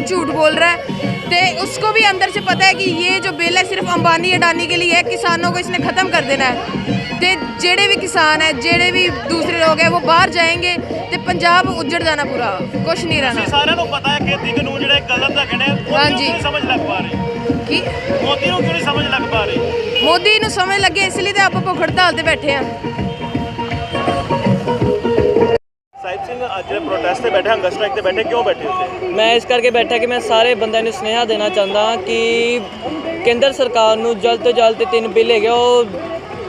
बिल्कुल झूठ बोल रहा है। तो उसको भी अंदर से पता है कि ये जो बिल है सिर्फ अंबानी अडानी के लिए है। किसानों को इसने ख़त्म कर देना है। ਤੇ ਜਿਹੜੇ ਵੀ ਕਿਸਾਨ ਹੈ ਜਿਹੜੇ ਵੀ ਦੂਸਰੇ ਲੋਕ ਹੈ ਉਹ ਬਾਹਰ ਜਾਣਗੇ ਤੇ ਪੰਜਾਬ ਉੱਜੜ ਜਾਣਾ ਪੂਰਾ ਕੁਝ ਨਹੀਂ ਰਹਿਣਾ ਸਾਰਿਆਂ ਨੂੰ ਪਤਾ ਹੈ ਖੇਤੀ ਕਾਨੂੰਨ ਜਿਹੜਾ ਗਲਤ ਦਾ ਕਹਿੰਦੇ ਹਾਂਜੀ। ਸਮਝ ਲੱਗ ਮੋਦੀ ਨੂੰ ਸਮਝ ਲੱਗੇ ਇਸ ਲਈ ਤਾਂ ਆਪਾਂ ਭੁੱਖ ਤੇ ਬੈਠੇ ਆ ਜਿਹੜੇ ਬੈਠੇ ਹੰਗਰ ਸਟ੍ਰਾਈਕ ਤੇ ਬੈਠੇ ਕਿਉਂ ਬੈਠੇ ਉੱਤੇ ਮੈਂ ਇਸ ਕਰਕੇ ਬੈਠਾ ਕਿ ਮੈਂ ਸਾਰੇ ਬੰਦਿਆਂ ਨੂੰ ਸੁਨੇਹਾ ਦੇਣਾ ਚਾਹੁੰਦਾ ਹਾਂ ਕਿ ਕੇਂਦਰ ਸਰਕਾਰ ਨੂੰ ਜਲਦ ਤੋਂ ਜਲਦ ਤਿੰਨ ਬਿੱਲ ਹੈਗੇ ਉਹ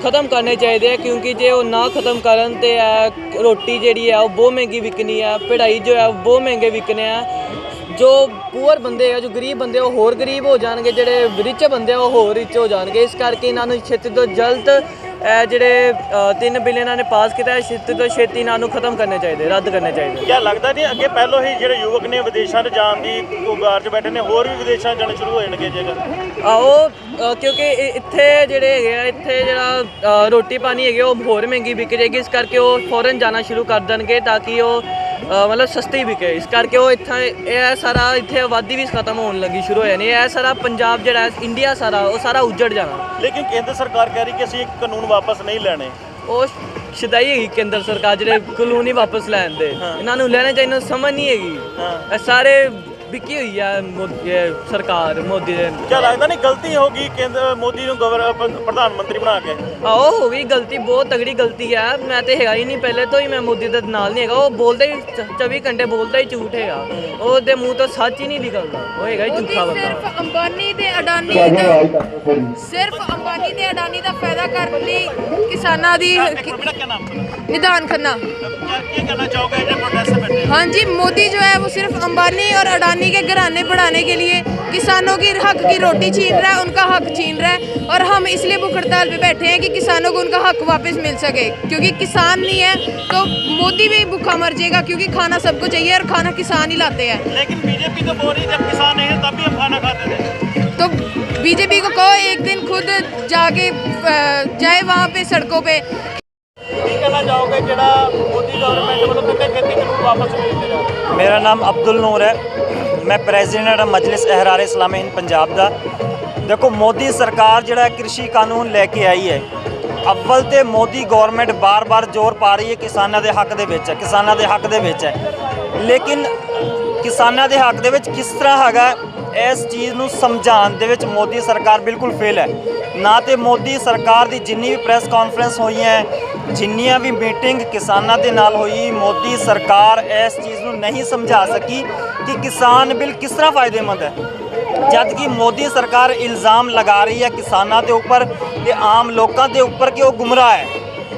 ਖਤਮ ਕਰਨੇ ਚਾਹੀਦੇ ਆ ਕਿਉਂਕਿ ਜੇ ਉਹ ਨਾ ਖਤਮ ਕਰਨ ਤੇ ਇਹ ਰੋਟੀ ਜਿਹੜੀ ਹੈ ਉਹ ਬਹੁਤ ਮਹਿੰਗੀ ਵਿਕਣੀ ਹੈ ਪੜ੍ਹਾਈ ਜੋ ਹੈ ਉਹ ਬਹੁਤ ਮਹਿੰਗੇ ਵਿਕਣੇ ਆ। ਜੋ ਪੂਅਰ ਬੰਦੇ ਆ ਜੋ ਗਰੀਬ ਬੰਦੇ ਆ, ਉਹ ਹੋਰ ਗਰੀਬ ਹੋ ਜਾਣਗੇ ਜਿਹੜੇ ਰਿਚ ਬੰਦੇ ਆ ਉਹ ਹੋਰ ਰਿਚ ਹੋ ਜਾਣਗੇ। ਇਸ ਕਰਕੇ ਇਹਨਾਂ ਨੂੰ ਛੇਤੀ ਤੋਂ ਜਲਦ ਜਿਹੜੇ ਅ, ਤਿੰਨ ਬਿੱਲ ਇਹਨਾਂ ਨੇ ਪਾਸ ਕੀਤਾ ਹੈ ਛੇਤੀ ਤੋਂ ਛੇਤੀ ਇਹਨਾਂ ਨੂੰ ਖਤਮ ਕਰਨੇ ਚਾਹੀਦੇ ਰੱਦ ਕਰਨੇ ਚਾਹੀਦੇ। ਕਿਆ ਲੱਗਦਾ ਨਹੀਂ ਅੱਗੇ ਪਹਿਲਾਂ ਹੀ ਜਿਹੜੇ ਯੁਵਕ ਨੇ ਵਿਦੇਸ਼ਾਂ 'ਚ ਜਾਣ ਦੀ ਉਗਾਰ 'ਚ ਬੈਠੇ ਨੇ ਹੋਰ ਵੀ ਵਿਦੇਸ਼ਾਂ ਜਾਣੇ ਸ਼ੁਰੂ ਹੋ ਜਾਣਗੇ ਜੇਕਰ? ਆਓ ਕਿਉਂਕਿ ਇੱਥੇ ਜਿਹੜੇ ਹੈਗੇ ਆ ਇੱਥੇ ਜਿਹੜਾ ਰੋਟੀ ਪਾਣੀ ਹੈਗੇ ਉਹ ਹੋਰ ਮਹਿੰਗੀ ਵਿਕ ਜਾਏਗੀ ਇਸ ਕਰਕੇ ਉਹ ਫੋਰਨ ਜਾਣਾ ਸ਼ੁਰੂ ਕਰ ਦੇਣਗੇ ਤਾਂ ਕਿ ਉਹ ਮਤਲਬ ਸਸਤੀ ਵਿਕੇ। ਇਸ ਕਰਕੇ ਉਹ ਇੱਥੇ ਇਹ ਸਾਰਾ ਇੱਥੇ ਆਬਾਦੀ ਵੀ ਖਤਮ ਹੋਣ ਲੱਗੀ ਸ਼ੁਰੂ ਹੋ ਜਾਣੀ ਇਹ ਸਾਰਾ ਪੰਜਾਬ ਜਿਹੜਾ ਹੈ, ਇੰਡੀਆ ਸਾਰਾ ਉਹ ਸਾਰਾ ਉੱਜੜ ਜਾਣਾ। ਲੇਕਿਨ ਕੇਂਦਰ ਸਰਕਾਰ ਕਹਿ ਰਹੀ ਕਿ ਅਸੀਂ ਇਹ ਕਾਨੂੰਨ ਵਾਪਸ ਨਹੀਂ ਲੈਣੇ। ਉਹ ਸ਼ਦਾਈ ਹੈਗੀ ਕੇਂਦਰ ਸਰਕਾਰ ਜਿਹੜੇ ਕਾਨੂੰਨੀ ਵਾਪਸ ਲੈਣ ਦੇ। ਇਹਨਾਂ ਨੂੰ ਲੈਣੇ ਚਾਹੀਦੇ ਸਮਝ ਨਹੀਂ ਹੈਗੀ। ਹਾਂ। ਇਹ ਸਾਰੇ ਵਿਕੀ ਹੋਈ ਆ ਮੋਦੀ ਇਹ ਸਰਕਾਰ ਮੋਦੀ ਦੇ ਕਿਆ ਲੱਗਦਾ ਨਹੀਂ ਗਲਤੀ ਹੋ ਗਈ ਕੇਂਦਰ ਮੋਦੀ ਨੂੰ ਗਵਰ ਪ- ਪ੍ਰਧਾਨ ਮੰਤਰੀ ਬਣਾ ਕੇ ਆਓ ਹੋ ਗਈ ਗਲਤੀ ਬਹੁਤ ਤਗੜੀ ਗਲਤੀ ਹੈ ਮੈਂ ਤੇ ਹੈਗਾ ਹੀ ਨਹੀਂ ਪਹਿਲੇ ਤੋਂ ਹੀ ਮੈਂ ਮੋਦੀ ਦੇ ਨਾਲ ਨਹੀਂ ਹੈਗਾ ਉਹ ਬੋਲਦਾ ਹੀ ਚ- 24 ਘੰਟੇ ਬੋਲਦਾ ਹੀ ਝੂਠ ਹੈਗਾ ਉਹਦੇ ਮੂੰਹ ਤੋਂ ਸੱਚ ਹੀ ਨਹੀਂ ਨਿਕਲਦਾ ਉਹ ਹੈਗਾ ਹੀ ਮੋਦੀ ਝੂਠਾ ਬੰਦਾ ਸਿਰਫ ਅੰਬਾਨੀ ਤੇ ਅਡਾਨੀ ਦਾ ਸਿਰਫ ਅੰਬਾਨੀ ਤੇ ਅਡਾਨੀ ਦਾ ਫਾਇਦਾ ਕਰਨ ਲਈ ਕਿਸਾਨਾਂ ਦੀ ਇੱਕ ਮਿੰਟ ਮੇਰਾ ਕੀ ਨਾਮ ਹੈ ਨਿਦਾਨ ਕਰਨਾ क्या क्या कहना चाहोगे जो प्रोटेस्ट से बैठे हैं? हाँ जी मोदी जो है वो सिर्फ अंबानी और अडानी के घराने बढ़ाने के लिए किसानों की हक की रोटी छीन रहा है उनका हक छीन रहा है और हम इसलिए भूख हड़ताल पे बैठे हैं कि किसानों को उनका हक वापस मिल सके। क्योंकि किसान नहीं है तो मोदी भी भूखा मर जाएगा क्योंकि खाना सबको चाहिए और खाना किसान ही लाते हैं। लेकिन बीजेपी तो बोल रही जब किसान नहीं है तब भी हम खाना खाते थे। तो बीजेपी को कहो एक दिन खुद जाके जाए वहाँ पे सड़कों पे ਕਹਿਣਾ ਚਾਹੋਗੇ ਜਿਹੜਾ ਮੋਦੀ ਗਵਰਨਮੈਂਟ ਵੱਲੋਂ ਕਿੰਨੇ ਖੇਤੀ ਕਾਨੂੰਨ ਵਾਪਸ ਲੈ ਦਿੱਤੇ ਜਾਣ ਮੇਰਾ ਨਾਮ ਅਬਦੁਲ ਨੂਰ ਹੈ। ਮੈਂ ਪ੍ਰੈਜ਼ੀਡੈਂਟ ਹਾਂ ਮਜਲਿਸ ਅਹਿਰਾਰ ਇਸਲਾਮੀ ਹਿੰਦ ਪੰਜਾਬ ਦਾ। ਦੇਖੋ ਮੋਦੀ ਸਰਕਾਰ ਜਿਹੜਾ ਕ੍ਰਿਸ਼ੀ ਕਾਨੂੰਨ ਲੈ ਕੇ ਆਈ ਹੈ ਅਵਲ ਤੇ ਮੋਦੀ ਗਵਰਨਮੈਂਟ ਬਾਰ-ਬਾਰ ਜ਼ੋਰ ਪਾ ਰਹੀ ਹੈ ਕਿਸਾਨਾਂ ਦੇ ਹੱਕ ਦੇ ਵਿੱਚ ਹੈ ਕਿਸਾਨਾਂ ਦੇ ਹੱਕ ਦੇ ਵਿੱਚ ਹੈ। ਲੇਕਿਨ ਕਿਸਾਨਾਂ ਦੇ ਹੱਕ ਦੇ ਵਿੱਚ ਕਿਸ ਤਰ੍ਹਾਂ ਹੈਗਾ ਇਸ ਚੀਜ਼ ਨੂੰ ਸਮਝਾਉਣ ਦੇ ਵਿੱਚ ਮੋਦੀ ਸਰਕਾਰ ਬਿਲਕੁਲ ਫੇਲ ਹੈ। ਨਾ ਤੇ ਮੋਦੀ ਸਰਕਾਰ ਦੀ ਜਿੰਨੀ ਵੀ ਪ੍ਰੈਸ ਕਾਨਫਰੰਸ ਹੋਈਆਂ ਹੈ, ਜਿੰਨੀਆਂ ਵੀ ਮੀਟਿੰਗ ਕਿਸਾਨਾਂ ਦੇ ਨਾਲ ਹੋਈ, ਮੋਦੀ ਸਰਕਾਰ ਇਸ ਚੀਜ਼ ਨੂੰ ਨਹੀਂ ਸਮਝਾ ਸਕੀ ਕਿ ਕਿਸਾਨ ਬਿੱਲ ਕਿਸ ਤਰ੍ਹਾਂ ਫਾਇਦੇਮੰਦ ਹੈ। ਜਦ ਕਿ ਮੋਦੀ ਸਰਕਾਰ ਇਲਜ਼ਾਮ ਲਗਾ ਰਹੀ ਹੈ ਕਿਸਾਨਾਂ ਦੇ ਉੱਪਰ ਤੇ ਆਮ ਲੋਕਾਂ ਦੇ ਉੱਪਰ ਕਿ ਉਹ ਗੁੰਮਰਾਹ ਹੈ।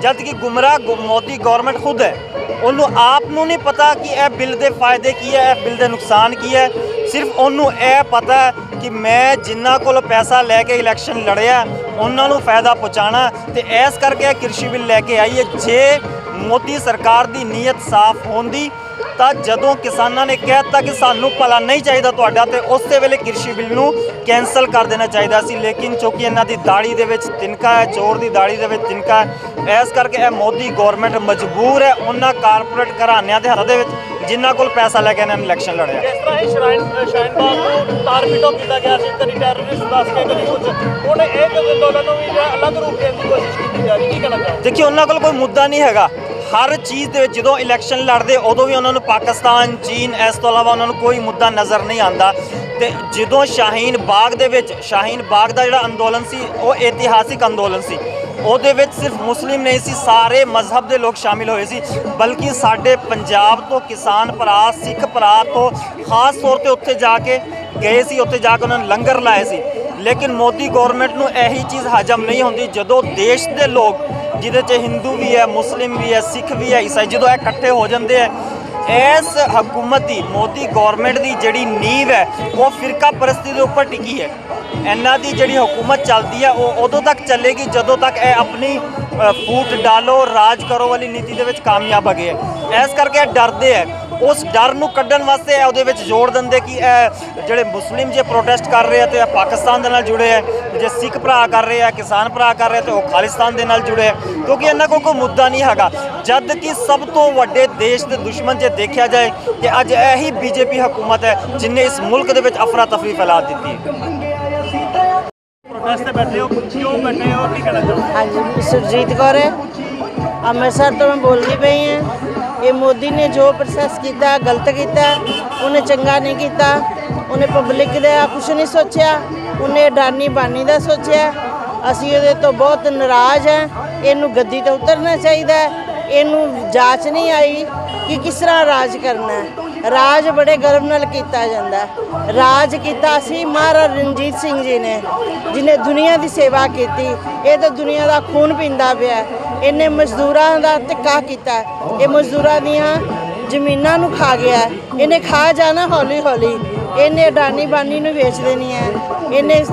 ਜਦ ਕਿ ਗੁੰਮਰਾਹ ਗੁ- ਮੋਦੀ ਗਵਰਨਮੈਂਟ ਖੁਦ ਹੈ। ਉਹਨੂੰ ਆਪ ਨੂੰ ਨਹੀਂ ਪਤਾ ਕਿ ਇਹ ਬਿੱਲ ਦੇ ਫਾਇਦੇ ਕੀ ਹੈ, ਇਹ ਬਿੱਲ ਦੇ ਨੁਕਸਾਨ ਕੀ ਹੈ। ਸਿਰਫ ਉਹਨੂੰ ਇਹ ਪਤਾ ਕਿ ਮੈਂ ਜਿੰਨਾ ਕੋਲ ਪੈਸਾ ਲੈ ਕੇ ਇਲੈਕਸ਼ਨ ਲੜਿਆ, ਉਹਨਾਂ ਨੂੰ ਫਾਇਦਾ ਪਹੁੰਚਾਣਾ ਤੇ ਇਸ ਕਰਕੇ ਇਹ ਕ੍ਰਿਸ਼ੀ ਬਿੱਲ ਲੈ ਕੇ ਆਈ ਹੈ। ਜੇ ਮੋਦੀ ਸਰਕਾਰ ਦੀ ਨੀਅਤ ਸਾਫ਼ ਹੁੰਦੀ ਤਾਂ ਜਦੋਂ ਕਿਸਾਨਾਂ ਨੇ ਕਹਿ ਦਿੱਤਾ ਕਿ ਸਾਨੂੰ ਭਲਾ ਨਹੀਂ ਚਾਹੀਦਾ ਤੁਹਾਡਾ ਤੇ ਉਸੇ ਵੇਲੇ ਕ੍ਰਿਸ਼ੀ ਬਿੱਲ ਨੂੰ ਕੈਨਸਲ ਕਰ ਦੇਣਾ ਚਾਹੀਦਾ ਸੀ। ਲੇਕਿਨ ਚੂੰਕਿ ਇਹਨਾਂ ਦੀ ਦਾੜੀ ਦੇ ਵਿੱਚ ਤਿਨਕਾ ਹੈ ਚੋਰ ਦੀ ਦਾੜੀ ਦੇ ਵਿੱਚ ਤਿਨਕਾ ਹੈ। ਇਸ ਕਰਕੇ ਇਹ ਮੋਦੀ ਗਵਰਨਮੈਂਟ ਮਜਬੂਰ ਹੈ ਉਹਨਾਂ ਕਾਰਪੋਰੇਟ ਘਰਾਣਿਆਂ ਦੇ ਹੱਥ ਦੇ ਵਿੱਚ ਜਿਨ੍ਹਾਂ ਕੋਲ ਪੈਸਾ ਲੈ ਕੇ ਇਹਨਾਂ ਨੇ ਇਲੈਕਸ਼ਨ ਲੜਿਆ। ਜਿਸ ਤਰ੍ਹਾਂ ਹੀ ਸ਼ਰਾਈਨ ਸ਼ਾਈਨ ਬਾਗ ਨੂੰ ਤਾਰ ਪਿਟੋ ਕੀਤਾ ਗਿਆ ਸੀ ਕਦੀ ਟੈਰਰਿਸਟ ਦੱਸ ਕੇ ਕਦੀ ਕੁਝ ਉਹਨੇ ਇਹ ਅੰਦੋਲਨ ਨੂੰ ਵੀ ਜਿਹੜਾ ਅਲੱਗ ਰੂਪ ਦੇਣ ਦੀ ਕੋਸ਼ਿਸ਼ ਕੀਤੀ ਜਾ ਰਹੀ ਕੀ ਕਹਿਣਾ ਚਾਹੋਗੇ? ਦੇਖਿਓ ਉਹਨਾਂ ਕੋਲ ਕੋਈ ਮੁੱਦਾ ਨਹੀਂ ਹੈਗਾ। ਹਰ ਚੀਜ਼ ਦੇ ਵਿੱਚ ਜਦੋਂ ਇਲੈਕਸ਼ਨ ਲੜਦੇ, ਉਦੋਂ ਵੀ ਉਹਨਾਂ ਨੂੰ ਪਾਕਿਸਤਾਨ, ਚੀਨ, ਇਸ ਤੋਂ ਇਲਾਵਾ ਉਹਨਾਂ ਨੂੰ ਕੋਈ ਮੁੱਦਾ ਨਜ਼ਰ ਨਹੀਂ ਆਉਂਦਾ। ਤੇ ਜਦੋਂ ਸ਼ਾਹੀਨ ਬਾਗ ਦੇ ਵਿੱਚ, ਸ਼ਾਹੀਨ ਬਾਗ ਦਾ ਜਿਹੜਾ ਅੰਦੋਲਨ ਸੀ, ਉਹ ਇਤਿਹਾਸਿਕ ਅੰਦੋਲਨ ਸੀ। ਉਹਦੇ ਵਿੱਚ ਸਿਰਫ ਮੁਸਲਿਮ ਨਹੀਂ ਸੀ, ਸਾਰੇ ਮਜ਼ਹਬ ਦੇ ਲੋਕ ਸ਼ਾਮਿਲ ਹੋਏ ਸੀ। ਬਲਕਿ ਸਾਡੇ ਪੰਜਾਬ ਤੋਂ ਕਿਸਾਨ ਭਰਾ, ਸਿੱਖ ਭਰਾ ਤੋਂ ਖਾਸ ਤੌਰ ਤੇ ਉੱਥੇ ਜਾ ਕੇ ਗਏ ਸੀ, ਉੱਥੇ ਜਾ ਕੇ ਉਹਨਾਂ ਨੇ ਲੰਗਰ ਲਾਏ ਸੀ। ਲੇਕਿਨ ਮੋਦੀ ਗਵਰਨਮੈਂਟ ਨੂੰ ਇਹੀ ਚੀਜ਼ ਹਜਮ ਨਹੀਂ ਹੁੰਦੀ, ਜਦੋਂ ਦੇਸ਼ ਦੇ ਲੋਕ ਜਿਹਦੇ 'ਚ ਹਿੰਦੂ ਵੀ ਹੈ ਮੁਸਲਿਮ ਵੀ ਹੈ ਸਿੱਖ ਵੀ ਹੈ ਈਸਾਈ ਜਦੋਂ ਇਹ ਇਕੱਠੇ ਹੋ ਜਾਂਦੇ ਹੈ ਇਸ ਹਕੂਮਤ ਦੀ ਮੋਦੀ ਗਵਰਨਮੈਂਟ ਦੀ ਜਿਹੜੀ ਨੀਂਵ ਹੈ ਉਹ ਫਿਰਕਾ ਪ੍ਰਸਤੀ ਦੇ ਉੱਪਰ ਟਿਕੀ ਹੈ। ਇਹਨਾਂ ਦੀ ਜਿਹੜੀ ਹਕੂਮਤ ਚੱਲਦੀ ਹੈ ਉਹ ਉਦੋਂ ਤੱਕ ਚੱਲੇਗੀ ਜਦੋਂ ਤੱਕ ਇਹ ਆਪਣੀ ਅ, ਫੂਟ ਡਾਲੋ ਰਾਜ ਕਰੋ ਵਾਲੀ ਨੀਤੀ ਦੇ ਵਿੱਚ ਕਾਮਯਾਬ ਹੈਗੇ ਹੈ। ਇਸ ਕਰਕੇ ਇਹ ਡਰਦੇ ਹੈ। ਉਸ ਡਰ ਨੂੰ ਕੱਢਣ ਵਾਸਤੇ ਇਹ ਉਹਦੇ ਵਿੱਚ ਜੋੜ ਦਿੰਦੇ ਕਿ ਇਹ ਜਿਹੜੇ ਮੁਸਲਿਮ ਜੇ ਪ੍ਰੋਟੈਸਟ ਕਰ ਰਹੇ ਆ ਤੇ ਇਹ ਪਾਕਿਸਤਾਨ ਦੇ ਨਾਲ ਜੁੜੇ ਹੈ ਜੇ ਸਿੱਖ ਭਰਾ ਕਰ ਰਹੇ ਆ ਕਿਸਾਨ ਭਰਾ ਕਰ ਰਹੇ ਆ ਤੇ ਉਹ ਖਾਲਿਸਤਾਨ ਦੇ ਨਾਲ ਜੁੜੇ ਹੈ ਕਿਉਂਕਿ ਇਹਨਾਂ ਕੋਲ ਕੋਈ ਮੁੱਦਾ ਨਹੀਂ ਹੈਗਾ। ਜਦ ਕਿ ਸਭ ਤੋਂ ਵੱਡੇ ਦੇਸ਼ ਦੇ ਦੁਸ਼ਮਣ ਜੇ ਦੇਖਿਆ ਜਾਏ ਤੇ ਅੱਜ ਇਹੀ ਬੀਜੇਪੀ ਹਕੂਮਤ ਹੈ ਜਿਨੇ ਇਸ ਮੁਲਕ ਦੇ ਵਿੱਚ ਅਫਰਾ ਤਫਰੀ ਫੈਲਾ ਦਿੱਤੀ ਹੈ। ਪ੍ਰੋਟੈਸਟ ਤੇ ਬੈਠੇ ਹੋ ਕਿਉਂ ਬੈਠੇ ਹੋ ਕੀ ਕਹਿਣਾ ਚਾਹੋਗੇ? ਹਾਂਜੀ ਸੁਰਜੀਤ ਕੌਰ ਹੈ। ਅੰਮ੍ਰਿਤਸਰ ਤੋਂ ਮੈਂ ਬੋਲਦੀ ਪਈ ਹਾਂ। ਇਹ ਮੋਦੀ ਨੇ ਜੋ ਪ੍ਰੋਸੈਸ ਕੀਤਾ, ਗਲਤ ਕੀਤਾ, ਉਹਨੇ ਚੰਗਾ ਨਹੀਂ ਕੀਤਾ, ਉਹਨੇ ਪਬਲਿਕ ਦਾ ਕੁਝ ਨਹੀਂ ਸੋਚਿਆ, ਉਹਨੇ ਅਡਾਨੀ ਬਾਨੀ ਦਾ ਸੋਚਿਆ। ਅਸੀਂ ਉਹਦੇ ਤੋਂ ਬਹੁਤ ਨਾਰਾਜ਼ ਹਾਂ, ਇਹਨੂੰ ਗੱਦੀ ਤੋਂ ਉਤਰਨਾ ਚਾਹੀਦਾ ਇਹਨੂੰ ਜਾਂਚ ਨਹੀਂ ਆਈ ਕਿ ਕਿਸ ਤਰ੍ਹਾਂ ਰਾਜ ਕਰਨਾ ਹੈ। ਰਾਜ ਬੜੇ ਗਰਵ ਨਾਲ ਕੀਤਾ ਜਾਂਦਾ ਰਾਜ ਕੀਤਾ ਸੀ ਮਹਾਰਾਜਾ ਰਣਜੀਤ ਸਿੰਘ ਜੀ ਨੇ ਜਿਨੇ ਦੁਨੀਆ ਦੀ ਸੇਵਾ ਕੀਤੀ, ਇਹ ਤਾਂ ਦੁਨੀਆ ਦਾ ਖੂਨ ਪੀਂਦਾ ਪਿਆ ਇਹਨੇ ਮਜ਼ਦੂਰਾਂ ਦਾ ਧੱਕਾ ਕੀਤਾ। ਹੈ। ਇਹ ਮਜ਼ਦੂਰਾਂ ਦੀਆਂ ਜ਼ਮੀਨਾਂ ਨੂੰ ਖਾ ਗਿਆ। ਹੈ। ਇਹਨੇ ਖਾ ਜਾਣਾ ਹੌਲੀ ਹੌਲੀ ਇਹਨੇ ਅਡਾਨੀ ਬਾਨੀ ਨੂੰ ਵੇਚ ਦੇਣੀ ਹੈ। ਇਹਨੇ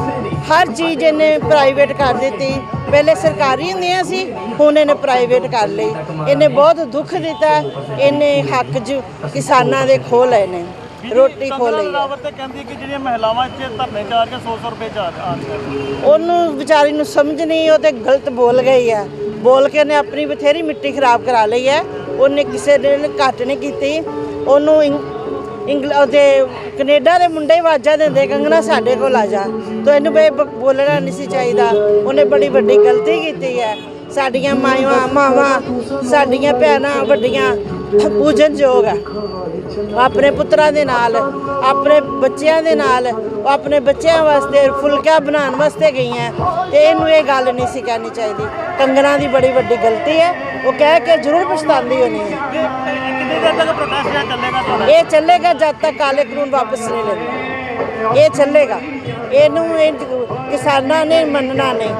ਹਰ ਚੀਜ਼ ਇਹਨੇ ਪ੍ਰਾਈਵੇਟ ਕਰ ਦਿੱਤੀ। ਪਹਿਲੇ ਸਰਕਾਰੀ ਹੁੰਦੀਆਂ ਸੀ, ਹੁਣ ਇਹਨੇ ਪ੍ਰਾਈਵੇਟ ਕਰ ਲਈ। ਇਹਨੇ ਬਹੁਤ ਦੁੱਖ ਦਿੱਤਾ। ਇਹਨੇ ਹੱਕ ਜ ਕਿਸਾਨਾਂ ਦੇ ਖੋਹ ਲਏ ਨੇ। ਰੋਟੀ ਖੋਹ ਲਈ ਹੈ। ਤੇ ਕਹਿੰਦੀ ਕਿ ਜਿਹੜੀਆਂ ਮਹਿਲਾਵਾਂ ਇੱਥੇ ਧਰਨੇ ਚਾਰ ਕੇ 100 100 ਰੁਪਏ ਚਾਰ ਆਉਂਦੇ ਉਹਨੂੰ ਵਿਚਾਰੀ ਨੂੰ ਸਮਝ ਨਹੀਂ ਉਹ ਤੇ ਗਲਤ ਬੋਲ ਗਈ ਹੈ ਬੋਲ ਕੇ ਉਹਨੇ ਆਪਣੀ ਬਥੇਰੀ ਮਿੱਟੀ ਖਰਾਬ ਕਰਾ ਲਈ ਹੈ ਉਹਨੇ ਕਿਸੇ ਦੇ ਨਾਲ ਘੱਟ ਨਹੀਂ ਕੀਤੀ। ਉਹਨੂੰ ਇੰਗਲ ਉਹਦੇ ਕੈਨੇਡਾ ਦੇ ਮੁੰਡੇ ਹੀ ਆਵਾਜ਼ਾਂ ਦਿੰਦੇ ਕੰਗਣਾ ਸਾਡੇ ਕੋਲ ਆ ਜਾ। ਤੋ ਇਹਨੂੰ ਬੇ ਬ- ਬੋਲਣਾ ਨਹੀਂ ਸੀ ਚਾਹੀਦਾ। ਉਹਨੇ ਬੜੀ ਵੱਡੀ ਗਲਤੀ ਕੀਤੀ ਹੈ ਸਾਡੀਆਂ ਮਾਵਾਂ ਮਾਵਾਂ ਸਾਡੀਆਂ ਭੈਣਾਂ ਵੱਡੀਆਂ ਪੂਜਨਯੋਗ ਹੈ ਆਪਣੇ ਪੁੱਤਰਾਂ ਦੇ ਨਾਲ ਆਪਣੇ ਬੱਚਿਆਂ ਦੇ ਨਾਲ ਉਹ ਆਪਣੇ ਬੱਚਿਆਂ ਵਾਸਤੇ ਫੁਲਕਾ ਬਣਾਉਣ ਵਾਸਤੇ ਗਈਆਂ। ਤੇ ਇਹਨੂੰ ਇਹ ਗੱਲ ਨਹੀਂ ਸੀ ਕਹਿਣੀ ਚਾਹੀਦੀ। ਕੰਗਣਾ ਦੀ ਬੜੀ ਵੱਡੀ ਗਲਤੀ ਹੈ। ਉਹ ਕਹਿ ਕੇ ਜ਼ਰੂਰ ਪਛਤਾਉਂਦੀ ਹੋਣੀ ਹੈ। ਕਿੰਨੀ ਦੇਰ ਤੱਕ ਪ੍ਰੋਟੈਸਟ ਜਿਹੜਾ ਚੱਲੇਗਾ ਤੁਹਾਡਾ ਇਹ ਚੱਲੇਗਾ ਜਦ ਤੱਕ ਕਾਲੇ ਕਾਨੂੰਨ ਵਾਪਸ ਨਹੀਂ ਲੈਂਦੇ। ਇਹ ਚੱਲੇਗਾ। ਇਹਨੂੰ ਇਹ ਕਿਸਾਨਾਂ ਨੇ ਮੰਨਣਾ ਨਹੀਂ।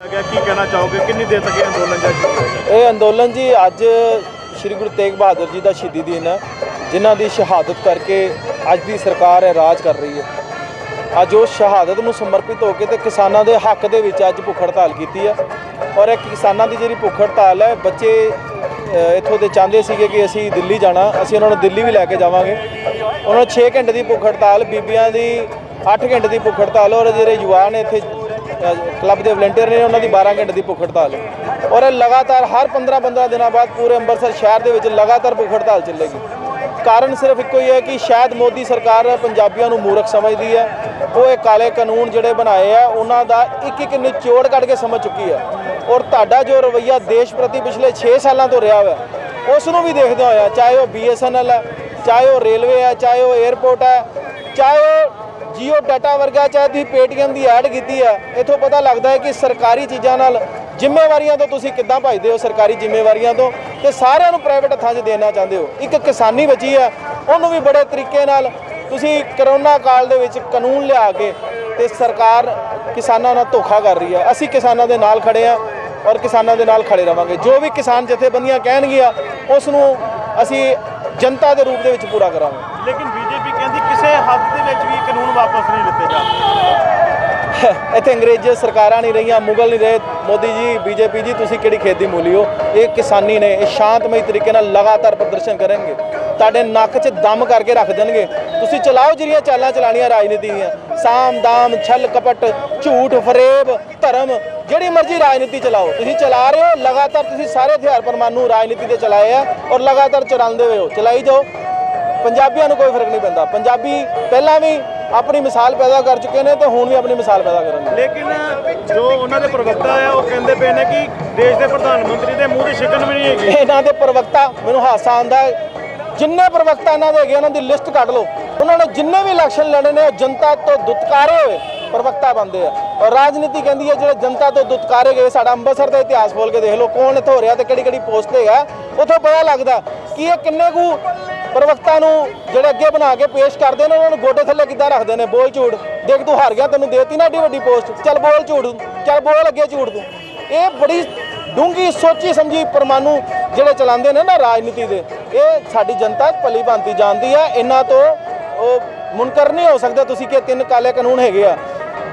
ਕੀ ਕਹਿਣਾ ਚਾਹੋਗੇ? ਕਿੰਨੀ ਦੇਰ ਤੱਕ ਇਹ ਅੰਦੋਲਨ ਜਾਰੀ ਇਹ ਅੰਦੋਲਨ ਜੀ ਅੱਜ ਸ੍ਰੀ ਗੁਰੂ ਤੇਗ ਬਹਾਦਰ ਜੀ ਦਾ ਸ਼ਹੀਦੀ ਦਿਨ ਹੈ, ਜਿਨ੍ਹਾਂ ਦੀ ਸ਼ਹਾਦਤ ਕਰਕੇ ਅੱਜ ਦੀ ਸਰਕਾਰ ਹੈ ਰਾਜ ਕਰ ਰਹੀ ਹੈ। ਅੱਜ ਉਹ ਸ਼ਹਾਦਤ ਨੂੰ ਸਮਰਪਿਤ ਹੋ ਕੇ ਤੇ ਕਿਸਾਨਾਂ ਦੇ ਹੱਕ ਦੇ ਵਿੱਚ ਅੱਜ ਭੁੱਖ ਹੜਤਾਲ ਕੀਤੀ ਹੈ। ਔਰ ਇਹ ਕਿਸਾਨਾਂ ਦੀ ਜਿਹੜੀ ਭੁੱਖ ਹੜਤਾਲ ਹੈ, ਬੱਚੇ ਇੱਥੋਂ ਦੇ ਚਾਹੁੰਦੇ ਸੀਗੇ ਕਿ ਅਸੀਂ ਦਿੱਲੀ ਜਾਣਾ, ਅਸੀਂ ਉਹਨਾਂ ਨੂੰ ਦਿੱਲੀ ਵੀ ਲੈ ਕੇ ਜਾਵਾਂਗੇ। ਉਹਨਾਂ ਨੂੰ 6 ਘੰਟੇ ਦੀ ਭੁੱਖ ਹੜਤਾਲ, ਬੀਬੀਆਂ ਦੀ 8 ਘੰਟੇ ਦੀ ਭੁੱਖ ਹੜਤਾਲ ਔਰ ਜਿਹੜੇ ਯੁਵਾ ਨੇ ਇੱਥੇ ਕਲੱਬ ਦੇ ਵਲੰਟੀਅਰ ਨੇ, ਉਹਨਾਂ ਦੀ 12 ਘੰਟੇ ਦੀ ਭੁੱਖ ਹੜਤਾਲ ਔਰ ਇਹ ਲਗਾਤਾਰ ਹਰ 15-15 ਦਿਨਾਂ ਬਾਅਦ ਪੂਰੇ ਅੰਮ੍ਰਿਤਸਰ ਸ਼ਹਿਰ ਦੇ ਵਿੱਚ ਲਗਾਤਾਰ ਭੁੱਖ ਹੜਤਾਲ ਚੱਲੇਗੀ। ਕਾਰਨ ਸਿਰਫ ਇੱਕੋ ਹੀ ਹੈ ਕਿ ਸ਼ਾਇਦ ਮੋਦੀ ਸਰਕਾਰ ਪੰਜਾਬੀਆਂ ਨੂੰ ਮੂਰਖ ਸਮਝਦੀ ਹੈ। ਉਹ ਇਹ ਕਾਲੇ ਕਾਨੂੰਨ ਜਿਹੜੇ ਬਣਾਏ ਆ, ਉਹਨਾਂ ਦਾ ਇੱਕ ਇੱਕ ਨਿਚੋੜ ਕੱਢ ਕੇ ਸਮਝ ਚੁੱਕੀ ਹੈ। ਔਰ ਤੁਹਾਡਾ ਜੋ ਰਵਈਆ ਦੇਸ਼ ਪ੍ਰਤੀ ਪਿਛਲੇ 6 ਸਾਲਾਂ ਤੋਂ ਰਿਹਾ ਹੋਇਆ, ਉਸ ਨੂੰ ਵੀ ਦੇਖਦੇ ਹੋਇਆ ਚਾਹੇ ਉਹ BSNL ਹੈ, ਚਾਹੇ ਉਹ ਰੇਲਵੇ ਹੈ, ਚਾਹੇ ਉਹ 에ਅਰਪੋਰਟ ਹੈ, ਚਾਹੇ ਉਹ ਜੀਓ ਡਾਟਾ ਵਰਗਾ, ਚਾਹੇ ਤੁਸੀਂ Paytm ਦੀ ਐਡ ਕੀਤੀ ਹੈ, ਇਥੋਂ ਪਤਾ ਲੱਗਦਾ ਹੈ ਕਿ ਸਰਕਾਰੀ ਚੀਜ਼ਾਂ ਨਾਲ ਜ਼ਿੰਮੇਵਾਰੀਆਂ ਤੋਂ ਤੁਸੀਂ ਕਿੱਦਾਂ ਭਜਦੇ ਹੋ ਸਰਕਾਰੀ ਜ਼ਿੰਮੇਵਾਰੀਆਂ ਤੋਂ? ਤੇ ਸਾਰਿਆਂ ਨੂੰ ਪ੍ਰਾਈਵੇਟ ਹੱਥਾਂ 'ਚ ਦੇਣਾ ਚਾਹੁੰਦੇ ਹੋ। ਇੱਕ ਕਿਸਾਨੀ ਬਚੀ ਹੈ, ਉਹਨੂੰ ਵੀ ਬੜੇ ਤਰੀਕੇ ਨਾਲ ਤੁਸੀਂ ਕਰੋਨਾ ਕਾਲ ਦੇ ਵਿੱਚ ਕਾਨੂੰਨ ਲਿਆ ਕੇ ਤੇ ਸਰਕਾਰ ਕਿਸਾਨਾਂ ਨਾਲ ਧੋਖਾ ਕਰ ਰਹੀ ਹੈ। ਅਸੀਂ ਕਿਸਾਨਾਂ ਦੇ ਨਾਲ ਖੜੇ ਹਾਂ ਔਰ ਕਿਸਾਨਾਂ ਦੇ ਨਾਲ ਖੜੇ ਰਵਾਂਗੇ। ਜੋ ਵੀ ਕਿਸਾਨ ਜਥੇਬੰਦੀਆਂ ਕਹਿਣਗੀਆਂ ਉਸ ਨੂੰ ਅਸੀਂ ਜਨਤਾ ਦੇ ਰੂਪ ਦੇ ਵਿੱਚ ਪੂਰਾ ਕਰਾਂਗੇ। ਲੇਕਿਨ ਬੀਜੇਪੀ ਕਹਿੰਦੀ ਕਿਸੇ ਹੱਦ ਦੇ ਵਿੱਚ ਵੀ ਕਾਨੂੰਨ ਵਾਪਸ ਨਹੀਂ ਲਿੱਤੇ ਜਾਂਦੇ ਇੱਥੇ ਅੰਗਰੇਜ਼ ਸਰਕਾਰਾਂ ਨਹੀਂ ਰਹੀਆਂ, ਮੁਗਲ ਨਹੀਂ ਰਹੇ। ਮੋਦੀ ਜੀ, ਬੀਜੇਪੀ ਜੀ, ਤੁਸੀਂ ਕਿਹੜੀ ਖੇਤੀ ਮੂਲੀ ਹੋ? ਇਹ ਕਿਸਾਨੀ ਨੇ, ਇਹ ਸ਼ਾਂਤਮਈ ਤਰੀਕੇ ਨਾਲ ਲਗਾਤਾਰ ਪ੍ਰਦਰਸ਼ਨ ਕਰਨਗੇ। ਤੁਹਾਡੇ ਨੱਕ 'ਚ ਦਮ ਕਰਕੇ ਰੱਖ ਦੇਣਗੇ। ਤੁਸੀਂ ਚਲਾਓ ਜਿਹੜੀਆਂ ਚਾਲਾਂ ਚਲਾਣੀਆਂ ਰਾਜਨੀਤੀ ਦੀਆਂ। ਸਾਮ ਦਾਮ, ਛਲ ਕਪਟ, ਝੂਠ, ਫਰੇਬ, ਧਰਮ, ਜਿਹੜੀ ਮਰਜ਼ੀ ਰਾਜਨੀਤੀ ਚਲਾਓ। ਤੁਸੀਂ ਚਲਾ ਰਹੇ ਹੋ, ਲਗਾਤਾਰ ਤੁਸੀਂ ਸਾਰੇ ਹਥਿਆਰ ਪਰਮਾਣੂ ਰਾਜਨੀਤੀ ਦੇ ਚਲਾਏ ਆ ਔਰ ਲਗਾਤਾਰ ਚਲਾਉਂਦੇ ਹੋਏ ਹੋ। ਚਲਾਈ ਜਾਓ। ਪੰਜਾਬੀਆਂ ਨੂੰ ਕੋਈ ਫ਼ਰਕ ਨਹੀਂ ਪੈਂਦਾ। ਪੰਜਾਬੀ ਪਹਿਲਾਂ ਵੀ ਆਪਣੀ ਮਿਸਾਲ ਪੈਦਾ ਕਰ ਚੁੱਕੇ ਨੇ ਤੇ ਹੁਣ ਵੀ ਆਪਣੀ ਮਿਸਾਲ ਪੈਦਾ ਕਰਨਗੇ ਲੇਕਿਨ ਜੋ ਉਹਨਾਂ ਦੇ ਪ੍ਰਵਕਤਾ ਆ ਉਹ ਕਹਿੰਦੇ ਪਏ ਨੇ ਕਿ ਦੇਸ਼ ਦੇ ਪ੍ਰਧਾਨ ਮੰਤਰੀ ਦੇ ਮੂੰਹ ਦੀ ਸ਼ਿਕਨ ਵੀ ਨਹੀਂ ਹੈਗੀ। ਇਹਨਾਂ ਦੇ ਪ੍ਰਵਕਤਾ ਮੈਨੂੰ ਹਾਸਾ ਆਉਂਦਾ ਹੈ। ਜਿੰਨੇ ਪ੍ਰਵਕਤਾ ਇਹਨਾਂ ਦੇ ਹੈਗੇ ਉਹਨਾਂ ਦੀ ਲਿਸਟ ਕੱਢ ਲਓ। ਉਹਨਾਂ ਨੇ ਜਿੰਨੇ ਵੀ ਇਲੈਕਸ਼ਨ ਲੜੇ ਨੇ ਉਹ ਜਨਤਾ ਤੋਂ ਦੁਤਕਾਰੇ ਹੋਏ ਪ੍ਰਵਕਤਾ ਬੰਦੇ ਆ। ਔਰ ਰਾਜਨੀਤੀ ਕਹਿੰਦੀ ਹੈ ਜਿਹੜੇ ਜਨਤਾ ਤੋਂ ਦੁਤਕਾਰੇ ਗਏ ਸਾਡਾ ਅੰਮ੍ਰਿਤਸਰ ਦਾ ਇਤਿਹਾਸ ਖੋਲ ਕੇ ਦੇਖ ਲਓ ਕੌਣ ਇੱਥੇ ਹੋ ਰਿਹਾ ਤੇ ਕਿਹੜੀ ਕਿਹੜੀ ਪੋਸਟ ਤੇ ਹੈ ਉੱਥੋਂ ਪਤਾ ਲੱਗਦਾ ਕਿ ਇਹ ਕਿੰਨੇ ਕੁ ਪ੍ਰਵਕਤਾ ਨੂੰ ਜਿਹੜੇ ਅੱਗੇ ਬਣਾ ਕੇ ਪੇਸ਼ ਕਰਦੇ ਨੇ, ਉਹਨਾਂ ਨੂੰ ਗੋਡੇ ਥੱਲੇ ਕਿੱਦਾਂ ਰੱਖਦੇ ਨੇ? ਬੋਲ ਝੂਠ। ਦੇਖ, ਤੂੰ ਹਾਰ ਗਿਆ, ਤੈਨੂੰ ਦੇਤੀ ਨਾ ਏਡੀ ਵੱਡੀ ਪੋਸਟ। ਚੱਲ ਬੋਲ ਝੂਠ। ਚੱਲ ਬੋਲ ਅੱਗੇ ਝੂਠ ਤੂੰ। ਇਹ ਬੜੀ ਡੂੰਗੀ ਸੋਚੀ ਸਮਝੀ ਪਰਮਾਣੂ ਜਿਹੜੇ ਚਲਾਉਂਦੇ ਨੇ ਨਾ ਰਾਜਨੀਤੀ ਦੇ, ਇਹ ਸਾਡੀ ਜਨਤਾ ਭਲੀ ਭਾਂਤੀ ਜਾਣਦੀ ਆ। ਇਹਨਾਂ ਤੋਂ ਉਹ ਮੁਨਕਰ ਨਹੀਂ ਹੋ ਸਕਦਾ ਤੁਸੀਂ ਕਿ ਤਿੰਨ ਕਾਲੇ ਕਾਨੂੰਨ ਹੈਗੇ ਆ।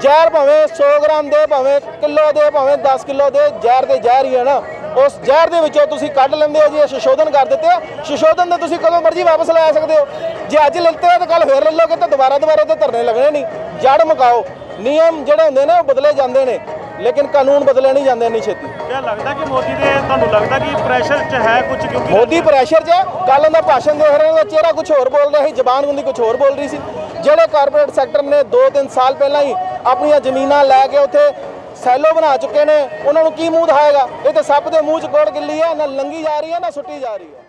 ਜ਼ਹਿਰ ਭਾਵੇਂ 100 ਗ੍ਰਾਮ ਦੇ, ਭਾਵੇਂ ਕਿਲੋ ਦੇ, ਭਾਵੇਂ 10 ਕਿਲੋ ਦੇ, ਜ਼ਹਿਰ ਦੇ ਜ਼ਹਿਰ ਹੀ ਹੈ ਨਾ। ਉਸ ਜ਼ਹਿਰ ਦੇ ਵਿੱਚੋਂ ਤੁਸੀਂ ਕੱਢ ਲੈਂਦੇ ਹੋ ਜੀ ਇਹ ਸੰਸ਼ੋਧਨ ਕਰ ਦਿੱਤੇ ਆ। ਸੰਸ਼ੋਧਨ ਦੇ ਤੁਸੀਂ ਕਦੋਂ ਮਰਜ਼ੀ ਵਾਪਸ ਲੈ ਸਕਦੇ ਹੋ। ਜੇ ਅੱਜ ਲਿੱਤੇ ਆ ਤਾਂ ਕੱਲ ਫੇਰ ਲੈ ਲਓਗੇ ਤਾਂ ਦੁਬਾਰਾ ਦੁਬਾਰਾ ਤੇ ਧਰਨੇ ਲੱਗਣੇ ਨਹੀਂ। ਜੜ ਮਕਾਓ। ਨਿਯਮ ਜਿਹੜੇ ਹੁੰਦੇ ਨੇ ਉਹ ਬਦਲੇ ਜਾਂਦੇ ਨੇ ਲੇਕਿਨ ਕਾਨੂੰਨ ਬਦਲੇ ਨਹੀਂ ਜਾਂਦੇ ਇੰਨੀ ਛੇਤੀ। ਕਿਆ ਲੱਗਦਾ ਕਿ ਮੋਦੀ ਦੇ ਤੁਹਾਨੂੰ ਲੱਗਦਾ ਕਿ ਪ੍ਰੈਸ਼ਰ 'ਚ ਹੈ ਕੁਝ ਕਿਉਂਕਿ ਮੋਦੀ ਪ੍ਰੈਸ਼ਰ 'ਚ ਕੱਲ ਉਹਦਾ ਭਾਸ਼ਣ ਦੇਖ ਰਹੇ ਨੇ ਚਿਹਰਾ ਕੁਝ ਹੋਰ ਬੋਲ ਰਿਹਾ ਸੀ ਜ਼ਬਾਨ ਹੁੰਦੀ ਕੁਝ ਹੋਰ ਬੋਲ ਰਹੀ ਸੀ। ਜਿਹੜੇ ਕਾਰਪੋਰੇਟ ਸੈਕਟਰ ਨੇ 2-3 ਸਾਲ ਪਹਿਲਾਂ ਹੀ ਆਪਣੀਆਂ ਜ਼ਮੀਨਾਂ ਲੈ ਕੇ ਉੱਥੇ ਸੈਲੋ ਬਣਾ ਚੁੱਕੇ ਨੇ, ਉਹਨਾਂ ਨੂੰ ਕੀ ਮੂੰਹ ਦਿਖਾਏਗਾ? ਇਹ ਤਾਂ ਸੱਪ ਦੇ ਮੂੰਹ 'ਚ ਗੋੜ ਗਿੱਲੀ ਹੈ ਨਾ ਲੰਗੀ ਜਾ ਰਹੀ ਹੈ ਨਾ ਸੁੱਟੀ ਜਾ ਰਹੀ ਹੈ